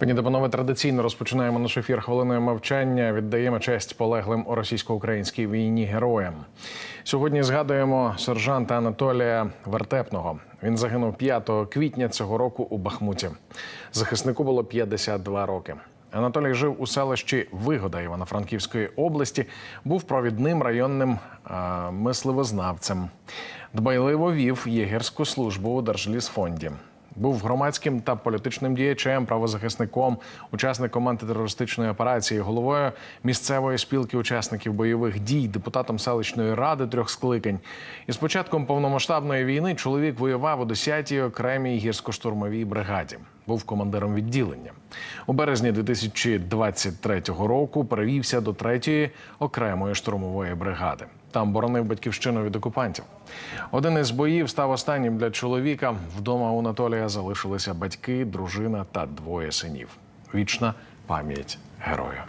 Пані та панове, традиційно розпочинаємо наш ефір хвилиною мовчання. Віддаємо честь полеглим у російсько-українській війні героям. Сьогодні згадуємо сержанта Анатолія Вертепного. Він загинув 5 квітня цього року у Бахмуті. Захиснику було 52 роки. Анатолій жив у селищі Вигода Івано-Франківської області. Був провідним районним а, мисливознавцем. Дбайливо вів єгерську службу у Держлісфонді. Був громадським та політичним діячем, правозахисником, учасником антитерористичної операції, головою місцевої спілки учасників бойових дій, депутатом селищної ради трьох скликань. І з початком повномасштабної війни чоловік воював у 10-й окремій гірсько-штурмовій бригаді. Був командиром відділення. У березні 2023 року перевівся до 3-ї окремої штурмової бригади. Там боронив батьківщину від окупантів. Один із боїв став останнім для чоловіка. Вдома у Анатолія залишилися батьки, дружина та двоє синів. Вічна пам'ять герою.